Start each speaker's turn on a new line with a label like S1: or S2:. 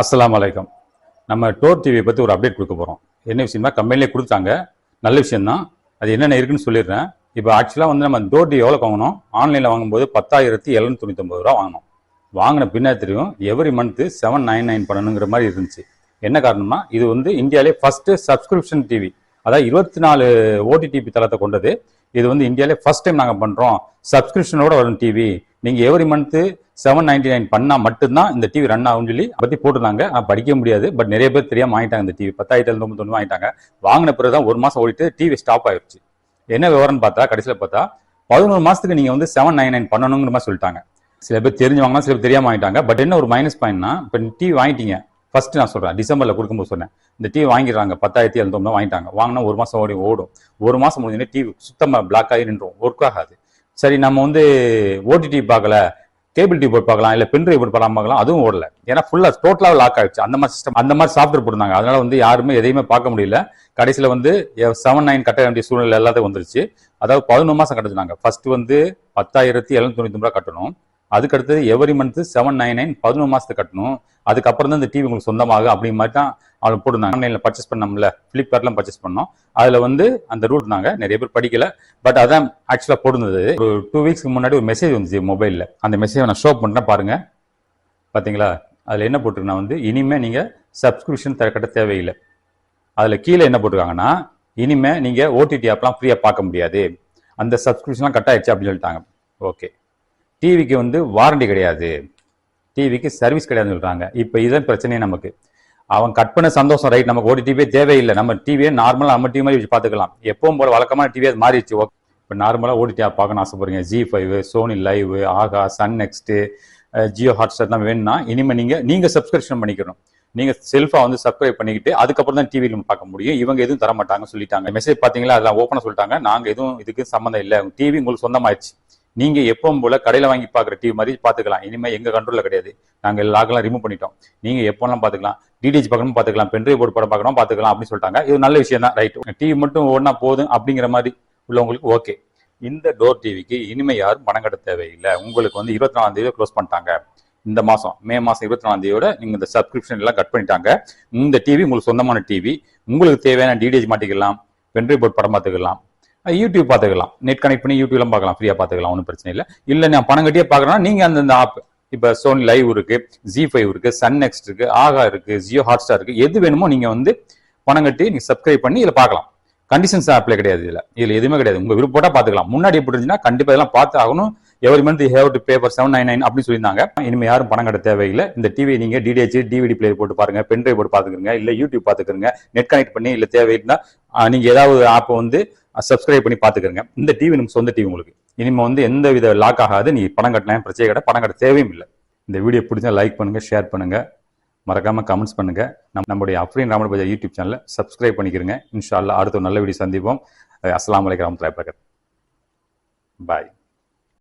S1: அஸ்லாம் வலைக்கம் நம்ம டோர் டிவியை பற்றி ஒரு அப்டேட் கொடுக்க போகிறோம் என்ன விஷயமா கம்பெனிலே கொடுத்தாங்க. நல்ல விஷயம்தான். அது என்னென்ன இருக்குன்னு சொல்லிடுறேன். இப்போ ஆக்சுவலாக வந்து நம்ம டோர் டிவி எவ்வளோ வாங்கணும் ஆன்லைனில் வாங்கும்போது பத்தாயிரத்தி எழுநூத்தி தொண்ணூத்தொம்பது ரூபா வாங்கினோம். வாங்கின பின்னாடி தெரியும் every month seven nine nine பண்ணணுங்கிற மாதிரி இருந்துச்சு. என்ன காரணம்னா இது வந்து இந்தியாவிலே ஃபஸ்ட்டு சப்ஸ்கிரிப்ஷன் டிவி அதாவது இருபத்தி நாலு ஓடிடிபி தளத்தை கொண்டது. இது வந்து இந்தியாவிலே ஃபர்ஸ்ட் டைம் நாங்கள் பண்ணுறோம் சப்ஸ்கிரிப்ஷனோட வரும் டிவி நீங்கள் every month seven ninety nine பண்ணால் மட்டும்தான் இந்த டிவி ரன் ஆகும்னு சொல்லி பற்றி போட்டிருந்தாங்க. நான் படிக்க முடியாது. பட் நிறைய பேர் தெரியாமல் வாங்கிட்டாங்க இந்த டிவி பத்தாயிரத்தி தொண்ணூத்தொன்று வாங்கிட்டாங்க. வாங்கின பிறகு தான் ஒரு மாதம் ஓடிட்டு டிவி ஸ்டாப் ஆயிடுச்சு என்ன விவரம்னு பார்த்தா கடைசியில் பார்த்தா பதினோரு மாதத்துக்கு நீங்கள் வந்து செவன் நைன் நைன் பண்ணணுங்கிற மாதிரி சொல்லிட்டாங்க. சில பேர் தெரிஞ்சு வாங்கினா சில பேர் தெரியாமல் வாங்கிட்டாங்க. பட் என்ன ஒரு மைனஸ் பாயிண்ட்னா இப்போ டிவி வாங்கிட்டீங்க. ஃபர்ஸ்ட் நான் சொல்கிறேன் டிசம்பரில் கொடுக்கும்போது சொன்னேன். இந்த டிவி வாங்கிடுறாங்க பத்தாயிரத்தி எழுநூத்தொம்பது வாங்கிட்டாங்க. வாங்கினா ஒரு மாதம் ஓடி ஓடும். ஒரு மாதம் முடிஞ்சோடனே டிவி சுத்தமாக பிளாக் ஆகி நின்றோம் ஒர்க் ஆகாது. சரி நம்ம வந்து ஓடிடி பார்க்கல கேபிள் டிவி போட்டு பார்க்கலாம் இல்லை பென்ட்ரைவ் போட்டு பார்க்கலாம் பார்க்கலாம் அதுவும் ஓடல. ஏன்னா ஃபுல்லாக டோட்டலாக லாக் ஆகிடுச்சு அந்த மாதிரி சிஸ்டம் அந்த மாதிரி சாஃப்ட்வேர் போட்டிருந்தாங்க. அதனால வந்து யாருமே எதையுமே பார்க்க முடியல. கடைசியில் வந்து செவன் நைன் கட்ட வேண்டிய சூழ்நிலை எல்லாத்தையும் வந்துருச்சு. அதாவது பதினொன்று மாதம் கட்டுச்சுனாங்க ஃபர்ஸ்ட் வந்து பத்தாயிரத்தி எழுநூத்தி தொண்ணூத்தி ரூபா கட்டணும். அதுக்கடுத்தது every every month seven nine nine பதினொன்று மாதத்துக்கு கட்டணும். அதுக்கப்புறம் தான் இந்த டிவி உங்களுக்கு சொந்தமாக அப்படிங்கிற மாதிரி தான் அவங்க போட்டிருந்தாங்க. ஆன்லைனில் பர்ச்சேஸ் பண்ணோம்ல ஃப்ளிப்கார்ட்லாம் பர்ச்சேஸ் பண்ணோம். அதில் வந்து அந்த ரூல் இருந்தாங்க. நிறைய பேர் படிக்கல. பட் அதான் ஆக்சுவலாக போட்டிருந்தது. ஒரு டூ வீக்ஸ்க்கு முன்னாடி ஒரு மெசேஜ் வந்துச்சு மொபைலில் அந்த மெசேஜை நான் ஷோ பண்ணுறேன் பாருங்கள் பார்த்தீங்களா அதில் என்ன போட்டிருக்கேன் வந்து இனிமேல் நீங்கள் சப்ஸ்கிரிப்ஷன் கட்ட தேவையில்லை. அதில் கீழே என்ன போட்டிருக்காங்கன்னா இனிமே நீங்கள் ஓடிடி ஆப்லாம் ஃப்ரீயாக பார்க்க முடியாது. அந்த சப்ஸ்கிரிப்ஷன்லாம் கட் ஆயிடுச்சு அப்படின்னு சொல்லிட்டாங்க. ஓகே டிவிக்கு வந்து வாரண்டி கிடையாது. டிவிக்கு சர்வீஸ் கிடையாதுன்னு சொல்கிறாங்க இப்போ இதுதான் பிரச்சனையே நமக்கு. அவன் கட் பண்ண சந்தோஷம் ரைட் நமக்கு ஓடி டிவியே தேவையில்லை. நம்ம டிவியே நார்மலாக நம்ம டிவி மாதிரி வச்சு பார்த்துக்கலாம். எப்பவும் போல வழக்கமான டிவி அது மாறிடுச்சு. ஓகே இப்போ நார்மலாக ஓடிடி ஆப் பார்க்கணும் ஆசைப்படுறீங்க. Zee five Sony Liv Aha Sun next Jio ஹாட்ஸ்டார்லாம் வேணும்னா இனிமேல் நீங்கள் நீங்கள் சப்ஸ்கிரிப்ஷன் பண்ணிக்கணும். நீங்கள் செல்ஃபாக வந்து சப்ஸ்கிரைப் பண்ணிக்கிட்டு அதுக்கப்புறம் தான் டிவியில் பார்க்க முடியும். இவங்க எதுவும் தர மாட்டாங்க சொல்லிட்டாங்க. மெசேஜ் பார்த்தீங்களா? அதெல்லாம் ஓப்பனாக சொல்லிட்டாங்க. நாங்கள் எதுவும் இதுக்கு சம்மந்தம் இல்லை. டிவி உங்களுக்கு சொந்தமாயிடுச்சு. நீங்க எப்பவும் போல கடையில வாங்கி பாக்குற டிவி மாதிரி பாத்துக்கலாம். இனிமே எங்க கண்ட்ரோல்ல கிடையாது. நாங்க லாக்லாம் ரிமூவ் பண்ணிட்டோம். நீங்க எப்போலாம் பாத்துக்கலாம்? டிடிஹெச் பார்க்கணும் பாத்துக்கலாம். பென்ட்ரைவ் போர்டு படம் பார்க்கணும் பாத்துக்கலாம் அப்படின்னு சொல்லிட்டாங்க. இது நல்ல விஷயம் தான். ரைட் டிவி மட்டும் ஓடினா போதும் அப்படிங்கிற மாதிரி உள்ளவங்களுக்கு ஓகே இந்த டோர் டிவிக்கு இனிமே யாரும் பணம் கட்ட தேவையில்லை. உங்களுக்கு வந்து இருபத்தி நாலாம் தேதி க்ளோஸ் பண்ணிட்டாங்க. இந்த மாசம் மே மாசம் இருபத்தி நாலாம் தேதியோட நீங்க இந்த சப்ஸ்கிரிப்ஷன் எல்லாம் கட் பண்ணிட்டாங்க. இந்த டிவி உங்களுக்கு சொந்தமான டிவி உங்களுக்கு தேவையான டிடிஹெச் மாட்டிக்கலாம். பென்ட்ரைவ் போர்ட் படம் பார்த்துக்கலாம். யூடியூப் பார்த்துக்கலாம். நெட் கனெக்ட் பண்ணி யூடியூப்லாம் பார்க்கலாம். ஃப்ரீயாக பார்த்துக்கலாம். ஒன்றும் பிரச்சனை இல்லை. இல்லை நான் பணம் கட்டியே பார்க்குறேன்னா நீங்கள் அந்த ஆப் இப்போ சோனி லைவ் இருக்கு ஜி ஃபைவ் இருக்கு சன் நெக்ஸ்ட் இருக்கு ஆகா இருக்கு ஜியோ ஹாட்ஸ்டார் இருக்கு எது வேணுமோ நீங்கள் வந்து பணம் கட்டி நீங்கள் சப்ஸ்கிரைப் பண்ணி இதில் பார்க்கலாம். கண்டிஷன்ஸ் அப்ளை கிடையாது இதில். இதில் எதுவுமே கிடையாது. உங்கள் விருப்பப்பட்டா பார்த்துக்கலாம். முன்னாடி எப்படி இருந்துச்சுன்னா கண்டிப்பாக இதெல்லாம் பார்த்து ஆகணும். Every month have to paper seven nine nine அப்படின்னு சொல்லியிருந்தாங்க. இனிமேல் யாரும் பணம் கட்ட தேவையில்லை. இந்த டிவி நீங்கள் டிடிஹெச் டிவிடி பிளேயர் போட்டு பாருங்க. பென்ட்ரைவ் போட்டு பாத்துக்கிறங்க இல்லை யூடியூப் பாத்துக்கிறங்க நெட் கனெக்ட் பண்ணி இல்லை தேவைன்னா நீங்கள் ஏதாவது ஆப்பை வந்து சப்ஸ்கிரைப் பண்ணி பார்த்துக்கிறங்க இந்த டிவி நம்ம சொந்த டிவி உங்களுக்கு. இனிமேல் வந்து எந்த வித லாக் ஆகாது. நீ பணம் கட்டலாம் பிரச்சனை கிடையாது. பணம் கட்ட தேவையும் இல்லை. இந்த வீடியோ பிடிச்சா லைக் பண்ணுங்கள் ஷேர் பண்ணுங்கள் மறக்காமல் கமெண்ட்ஸ் பண்ணுங்க. நம் நம்முடைய அஃப்ரீன் ராமன் பஜா யூடியூப் சேனலை சப்ஸ்கிரைப் பண்ணிக்கிறங்க இன்ஷால்லா அடுத்த நல்ல வீடியோ சந்திப்போம். அஸ்லாம் வலைக்கம் வரமத்துல்லாஹி வபரகாத்துஹு. பாய்